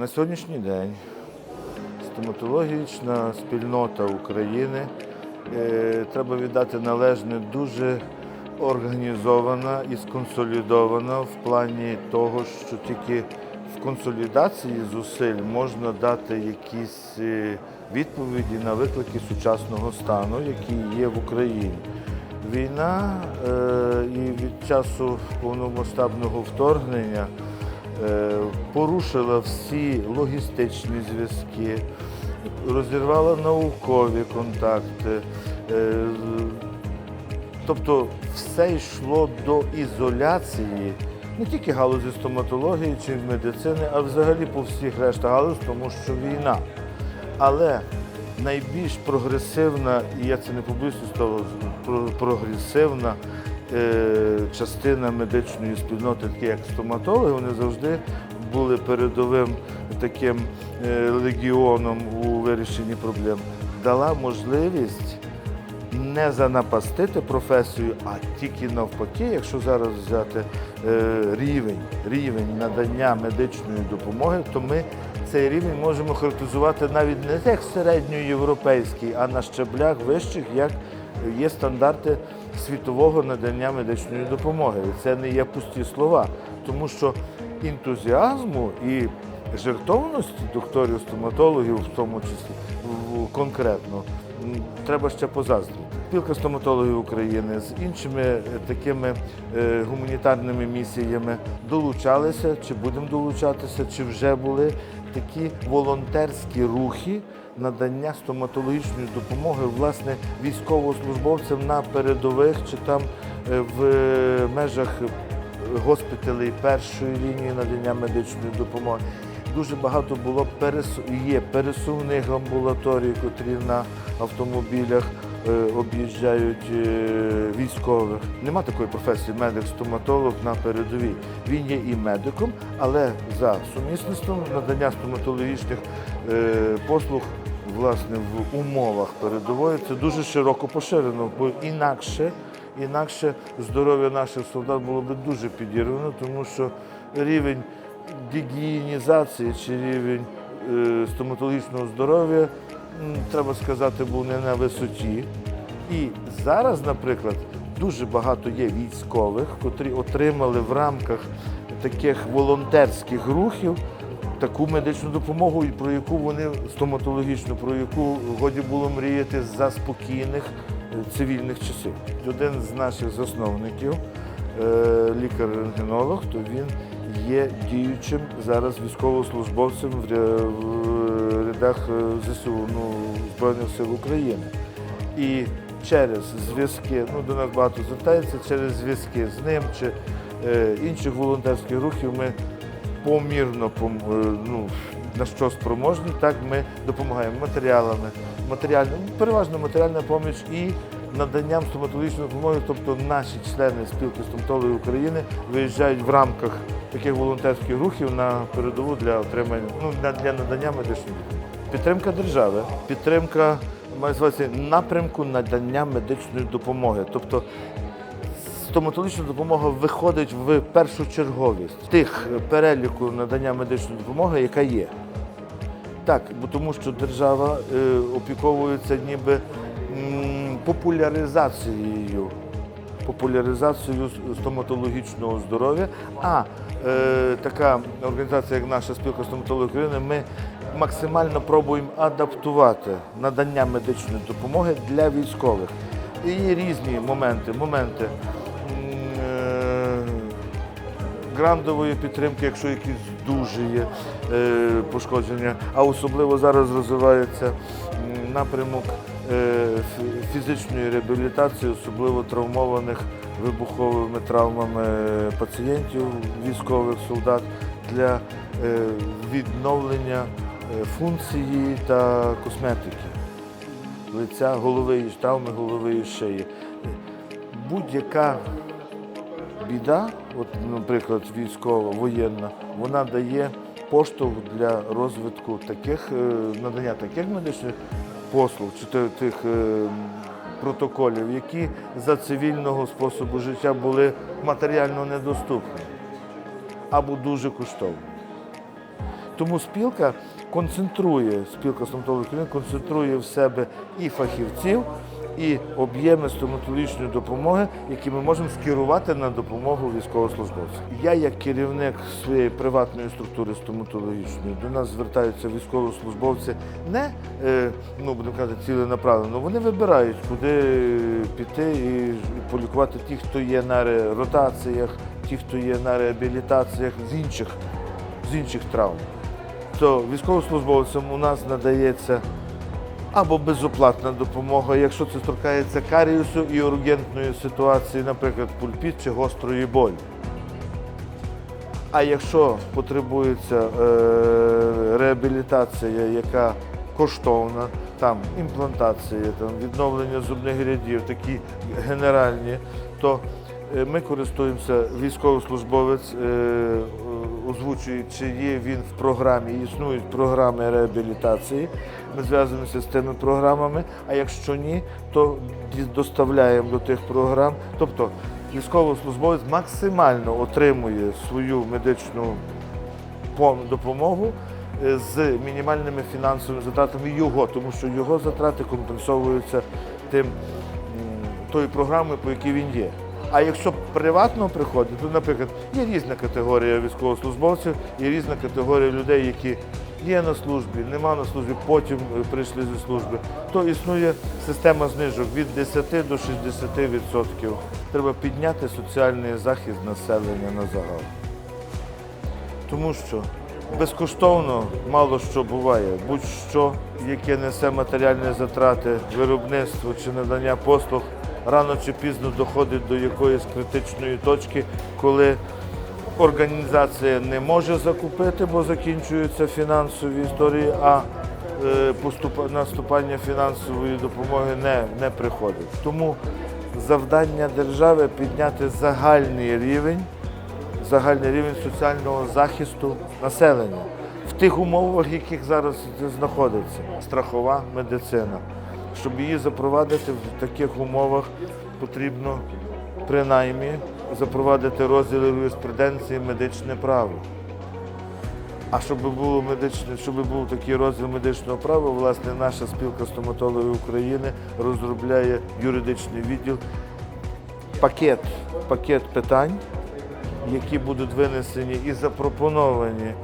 На сьогоднішній день стоматологічна спільнота України е, треба віддати належне дуже організована і сконсолідована в плані того, що тільки в консолідації зусиль можна дати якісь е, відповіді на виклики сучасного стану, які є в Україні. Війна е, і від часу повномасштабного вторгнення порушила всі логістичні зв'язки, розірвала наукові контакти. Е, Тобто все йшло до ізоляції не тільки галузі стоматології чи медицини, а взагалі по всіх решта галузь, тому що війна. Але найбільш прогресивна, і я це не побоюся прогресивна е, частина медичної спільноти, такі як стоматологи, вони завжди були передовим таким е, легіоном у вирішенні проблем. Дала можливість не занапастити професію, а тільки навпаки, якщо зараз взяти е, рівень, рівень надання медичної допомоги, то ми цей рівень можемо характеризувати навіть не як середньоєвропейський, а на щеблях вищих, як є стандарти світового надання медичної допомоги. І це не є пусті слова, тому що ентузіазму і жертовності докторів стоматологів, в тому числі конкретно, треба ще позаздрити. Спілка стоматологів України з іншими е, такими е, гуманітарними місіями долучалися, чи будемо долучатися, чи вже були такі волонтерські рухи надання стоматологічної допомоги власне військовослужбовцям на передових чи там е, в межах госпіталей першої лінії надання медичної допомоги. Дуже багато було пересу... є пересувних амбулаторій, котрі на автомобілях е, об'їжджають е, військових. Нема такої професії медик-стоматолог на передовій. Він є і медиком, але за сумісництвом надання стоматологічних е, послуг власне в умовах передової це дуже широко поширено, бо інакше інакше здоров'я наших солдат було б дуже підірвано, тому що рівень гігієнізації чи рівень е, стоматологічного здоров'я, треба сказати, був не на висоті. І зараз, наприклад, дуже багато є військових, котрі отримали в рамках таких волонтерських рухів таку медичну допомогу, про яку вони стоматологічну, про яку годі було мріяти за спокійних е, цивільних часів. Один з наших засновників, е, лікар-рентгенолог, то він є діючим зараз військовослужбовцем в рядах е, ЗСУ, ну, Збройних сил України. І через зв'язки, ну до нас багато звертається, через зв'язки з ним чи е, інших волонтерських рухів ми помірно пом- е, ну, на що спроможні, так ми допомагаємо матеріалами, матеріальним, переважно матеріальна поміч і наданням стоматологічної допомоги, тобто наші члени спілки стоматологів України виїжджають в рамках таких волонтерських рухів на передову для отримання, ну для, надання медичної допомоги. Підтримка держави, підтримка маю увазі, напрямку надання медичної допомоги. Тобто стоматологічна допомога виходить в першочерговість тих переліку надання медичної допомоги, яка є. Так, бо тому що держава е, опіковується ніби м, популяризацією, популяризацією стоматологічного здоров'я. А е, така організація, як наша спілка стоматологів України, ми максимально пробуємо адаптувати надання медичної допомоги для військових. І є різні моменти. моменти грандової підтримки, якщо якісь дуже є е, пошкодження, а особливо зараз розвивається напрямок е, фізичної реабілітації, особливо травмованих вибуховими травмами пацієнтів, військових солдат для е, відновлення е, функції та косметики лиця, голови і травми голови і шиї. Будь-яка біда, от, наприклад, військова, воєнна, вона дає поштовх для розвитку таких, е, надання таких медичних послуг чи тих е, протоколів, які за цивільного способу життя були матеріально недоступні або дуже коштовні. Тому спілка концентрує, спілка стоматологів концентрує в себе і фахівців, і об'єми стоматологічної допомоги, які ми можемо скерувати на допомогу військовослужбовцям. Я, як керівник своєї приватної структури стоматологічної, до нас звертаються військовослужбовці не е, ну будемо казати, ціленаправлено. Вони вибирають, куди піти і полікувати ті, хто є на ротаціях, ті, хто є на реабілітаціях з інших з інших травм. То військовослужбовцям у нас надається або безоплатна допомога, якщо це торкається каріусу і ургентної ситуації, наприклад, пульпіт чи гострої болі. А якщо потребується е, реабілітація, яка коштовна, там імплантація, там відновлення зубних рядів, такі генеральні, то ми користуємося, військовослужбовець е, е, озвучує, чи є він в програмі, існують програми реабілітації. Ми зв'язуємося з тими програмами, а якщо ні, то доставляємо до тих програм. Тобто військовослужбовець максимально отримує свою медичну допомогу е, з мінімальними фінансовими затратами його, тому що його затрати компенсовуються тим тою програмою, по якій він є. А якщо приватно приходить, то, наприклад, є різна категорія військовослужбовців, є різна категорія людей, які є на службі, нема на службі, потім е, прийшли зі служби, то існує система знижок від 10 до 60%. Треба підняти соціальний захист населення на загал. Тому що безкоштовно мало що буває. Будь-що, яке несе матеріальні затрати, виробництво чи надання послуг, рано чи пізно доходить до якоїсь критичної точки, коли організація не може закупити, бо закінчуються фінансові історії, а е, поступ- наступання фінансової допомоги не, не приходить. Тому завдання держави підняти загальний рівень загальний рівень соціального захисту населення в тих умовах, в яких зараз знаходиться. Страхова медицина. Щоб її запровадити в таких умовах, потрібно принаймні запровадити розділ юриспруденції медичне право. А щоб було медичне, щоб був такий розділ медичного права, власне, наша спілка стоматологів України розробляє юридичний відділ пакет, пакет питань, які будуть винесені і запропоновані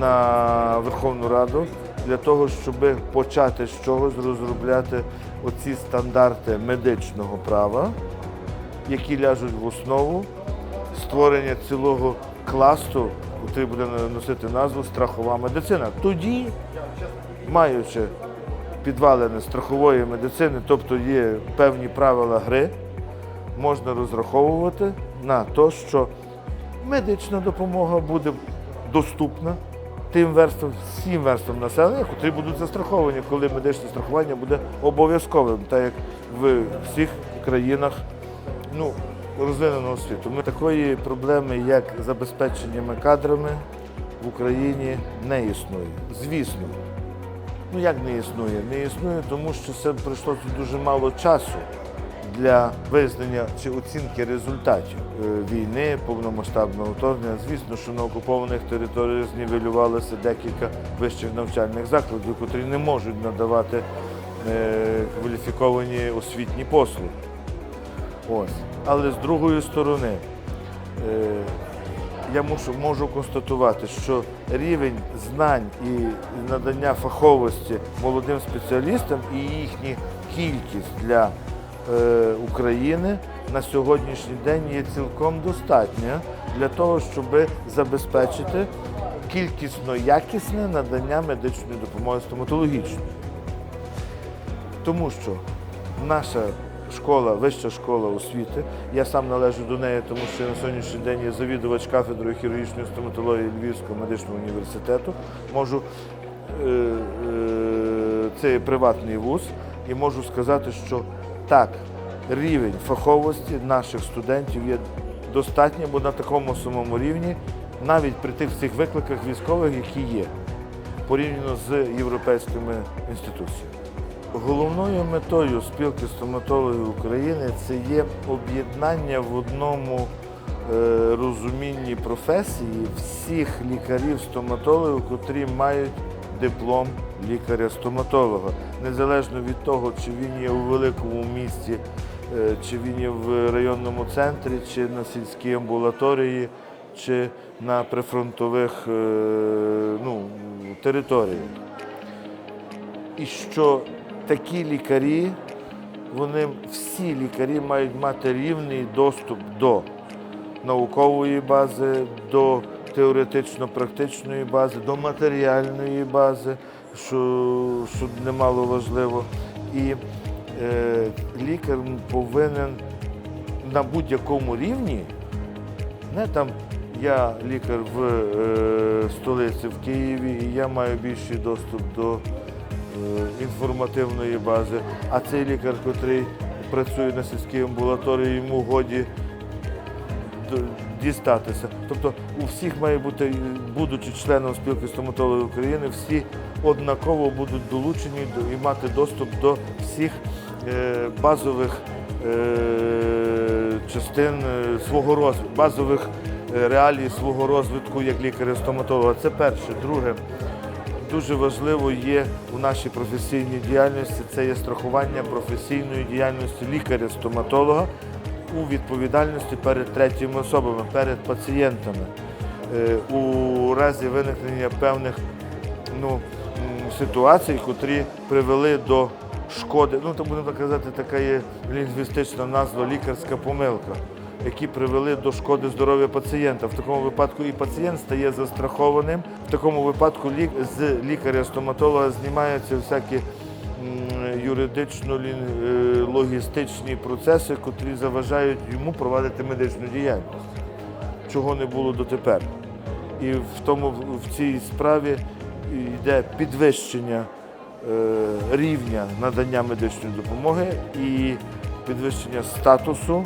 на Верховну Раду для того, щоб почати з чогось розробляти оці стандарти медичного права, які ляжуть в основу створення цілого класу, який буде носити назву страхова медицина. Тоді, маючи підвалини страхової медицини, тобто є певні правила гри, можна розраховувати на те, що медична допомога буде доступна тим верствам, всім верствам населення, котрі будуть застраховані, коли медичне страхування буде обов'язковим, так як в всіх країнах ну, розвиненого світу. Ми такої проблеми, як забезпеченнями кадрами в Україні, не існує. Звісно. Ну як не існує? Не існує, тому що це пройшло дуже мало часу для визнання чи оцінки результатів е, війни, повномасштабного вторгнення. Звісно, що на окупованих територіях знівелювалося декілька вищих навчальних закладів, котрі не можуть надавати е, кваліфіковані освітні послуги. Ось. Але з другої сторони, е, я мушу, можу констатувати, що рівень знань і надання фаховості молодим спеціалістам і їхня кількість для України на сьогоднішній день є цілком достатня для того, щоб забезпечити кількісно якісне надання медичної допомоги стоматологічної. Тому що наша школа, вища школа освіти, я сам належу до неї, тому що на сьогоднішній день є завідувач кафедрою хірургічної стоматології Львівського медичного університету. Можу, е, е, це є приватний вуз, і можу сказати, що так, рівень фаховості наших студентів є достатньо, бо на такому самому рівні, навіть при тих всіх викликах військових, які є, порівняно з європейськими інституціями. Головною метою спілки стоматологів України це є об'єднання в одному е, розумінні професії всіх лікарів-стоматологів, котрі мають диплом лікаря-стоматолога. Незалежно від того, чи він є у великому місті, е, чи він є в районному центрі, чи на сільській амбулаторії, чи на прифронтових е, ну, територіях. І що такі лікарі, вони всі лікарі мають мати рівний доступ до наукової бази, до теоретично-практичної бази, до матеріальної бази, що, що немало важливо. І е, лікар повинен на будь-якому рівні, не там я лікар в е, столиці в Києві, і я маю більший доступ до е, інформативної бази, а цей лікар, який працює на сільській амбулаторії, йому годі дістатися. Тобто у всіх має бути, будучи членом спілки стоматологів України, всі однаково будуть долучені і мати доступ до всіх е, базових е, частин е, свого розвитку, базових е, реалій свого розвитку як лікаря-стоматолога. Це перше. Друге, дуже важливо є у нашій професійній діяльності це є страхування професійної діяльності лікаря-стоматолога у відповідальності перед третіми особами, перед пацієнтами Е, у разі виникнення певних ну, ситуацій, котрі привели до шкоди. Ну, то будемо так казати, така є лінгвістична назва лікарська помилка, які привели до шкоди здоров'я пацієнта. В такому випадку і пацієнт стає застрахованим. В такому випадку з лікаря-стоматолога знімаються всякі м, юридично-логістичні процеси, котрі заважають йому провадити медичну діяльність, чого не було дотепер. І в тому в цій справі йде підвищення е, рівня надання медичної допомоги і підвищення статусу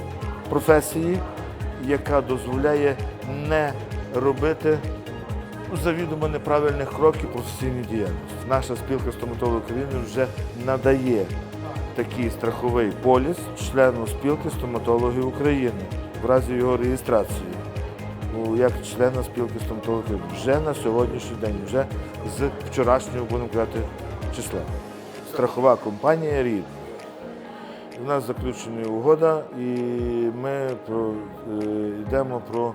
професії, яка дозволяє не робити завідомо неправильних кроків професійній діяльності. Наша спілка стоматологів України вже надає такий страховий поліс члену спілки стоматологів України в разі його реєстрації ну, як члена спілки стоматологів вже на сьогоднішній день, вже з вчорашнього, будемо казати, числа. Страхова компанія рід. У нас заключена угода, і ми про, е, йдемо про,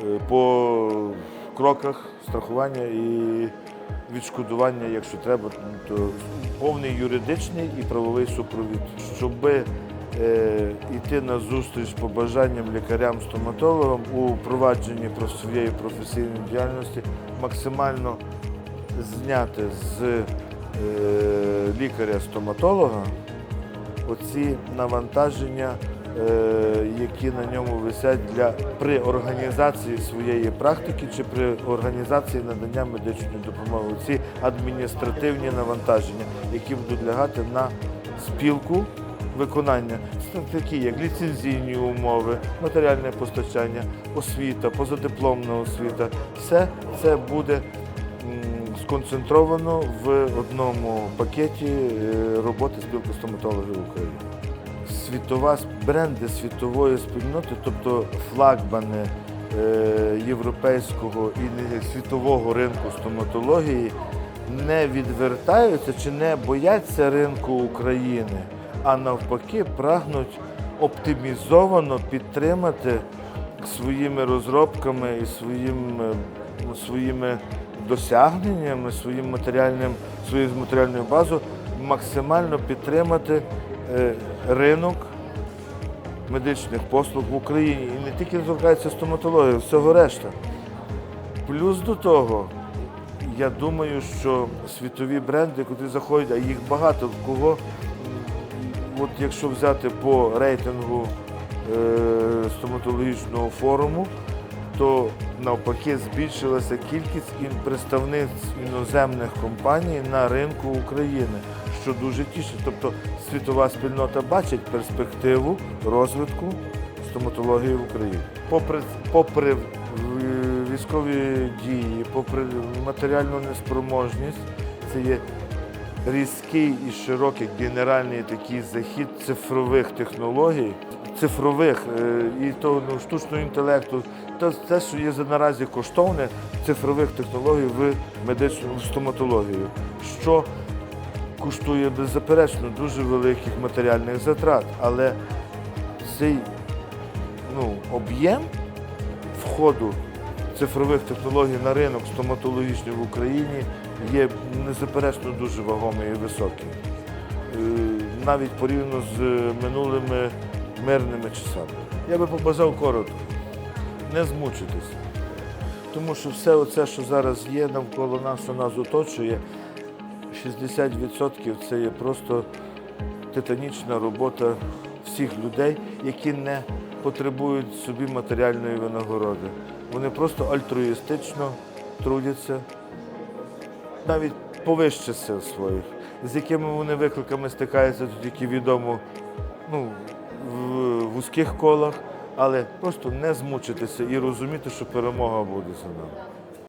е, по кроках страхування і відшкодування, якщо треба, то повний юридичний і правовий супровід, щоб е, йти на зустріч по бажанням лікарям-стоматологам у провадженні про своєї професійної діяльності, максимально зняти з е, лікаря-стоматолога оці навантаження, е, які на ньому висять для при організації своєї практики чи при організації надання медичної допомоги. Ці адміністративні навантаження, які будуть лягати на спілку виконання, такі як ліцензійні умови, матеріальне постачання, освіта, позадипломна освіта. Все це буде сконцентровано в одному пакеті е, роботи спілки стоматологів України. Світова бренди світової спільноти, тобто флагмани е, європейського і світового ринку стоматології, не відвертаються чи не бояться ринку України, а навпаки прагнуть оптимізовано підтримати своїми розробками і своїм, е, своїми досягненнями, своїм матеріальним, своєю матеріальною базою максимально підтримати ринок медичних послуг в Україні. І не тільки торкається стоматології, всього решта. Плюс до того, я думаю, що світові бренди, які заходять, а їх багато кого, от якщо взяти по рейтингу е, стоматологічного форуму, то навпаки збільшилася кількість представництв іноземних компаній на ринку України, що дуже тішить. Тобто світова спільнота бачить перспективу розвитку стоматології в Україні. Попри, попри військові дії, попри матеріальну неспроможність, це є різкий і широкий генеральний такий захід цифрових технологій цифрових е, і того ну, штучного інтелекту, та те, що є за наразі коштовне цифрових технологій в медичному в стоматології, що коштує беззаперечно дуже великих матеріальних затрат, але цей ну, об'єм входу цифрових технологій на ринок стоматологічний в Україні є незаперечно дуже вагомий і високий. Е, Навіть порівняно з минулими мирними часами. Я би побажав коротко, не змучитись. Тому що все це, що зараз є навколо нас, що нас оточує, 60% це є просто титанічна робота всіх людей, які не потребують собі матеріальної винагороди. Вони просто альтруїстично трудяться, навіть повище сил своїх, з якими вони викликами стикаються, тут які відомо ну, в вузьких колах, але просто не змучитися і розуміти, що перемога буде за нами.